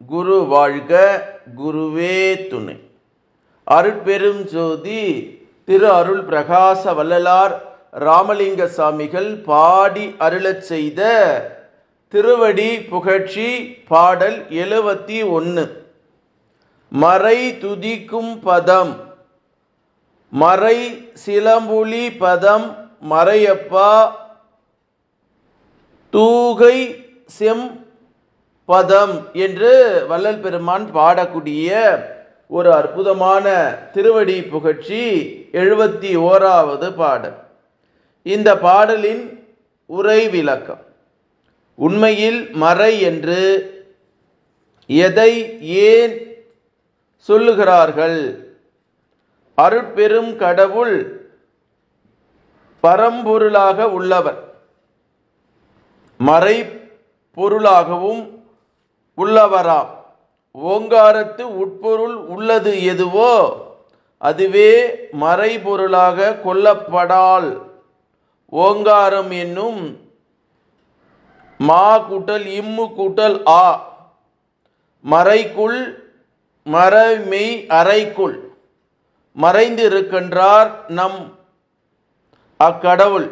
குரு வாழ்க குருவே துணை. அருட்பெரும் ஜோதி திரு அருள் பிரகாச வள்ளலார் ராமலிங்க சாமிகள் பாடி அருளச் செய்த திருவடி புகழ்ச்சி பாடல் எழுவத்தி ஒன்று மறை துதிக்கும் பதம் மறை சிலம்புலி பதம் மறையப்பா தூகை செம் பதம் என்று வள்ளல் பெருமான் பாடக்கூடிய ஒரு அற்புதமான திருவடி புகழ்ச்சி எழுபத்தி ஓராவது பாடல். இந்த பாடலின் உரை விளக்கம். உண்மையில் மறை என்று எதை ஏன் சொல்லுகிறார்கள்? அருட்பெரும் கடவுள் பரம்பொருளாக உள்ளவர். மறை பொருளாகவும் உள்ளவராம். ஓங்காரத்து உட்பொருள் உள்ளது எதுவோ அதுவே மறைபொருளாக கொல்லப்படால். ஓங்காரம் என்னும் மா கூட்டல் இம்மு கூட்டல் ஆ மறைக்குள் மறைமெய் அறைக்குள். மறைந்து இருக்கின்றார் நம் அக்கடவுள்.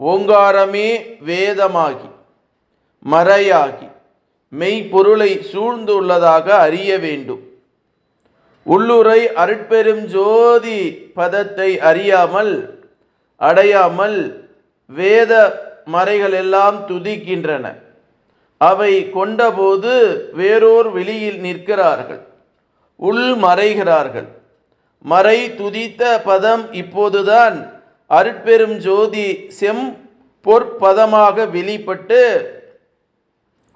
ஓங்காரமே வேதமாகி மறையாகி. மெய்ப்பொருளை சூழ்ந்துள்ளதாக அறிய வேண்டும். உள்ளுரை அருட்பெரும் ஜோதி பதத்தை அறியாமல் அடையாமல் வேத மறைகள் எல்லாம் துதிக்கின்றன. அவை கொண்டபோது வேறோர் வெளியில் நிற்கிறார்கள் உள் மறைகிறார்கள். மறை துதித்த பதம் இப்போதுதான் அருட்பெரும் ஜோதி செம் பொற்பதமாக வெளிப்பட்டு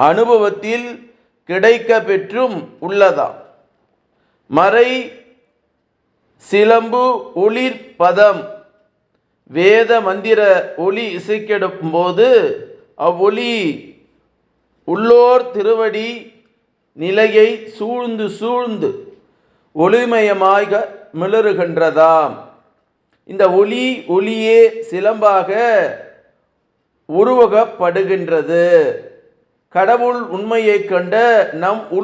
அனுபவத்தில் கிடைக்க பெற்றும் உள்ளதாம். மறை சிலம்பு ஒளிர் பதம் வேத மந்திர ஒளி இசைக்கெடுக்கும் போது அவ்வொளி உள்ளோர் திருவடி நிலையை சூழ்ந்து சூழ்ந்து ஒளிமயமாக மிளறுகின்றதாம். இந்த ஒளி ஒளியே சிலம்பாக உருவகப்படுகின்றது. கடவுள் உண்மையைக் கண்ட நம் உள்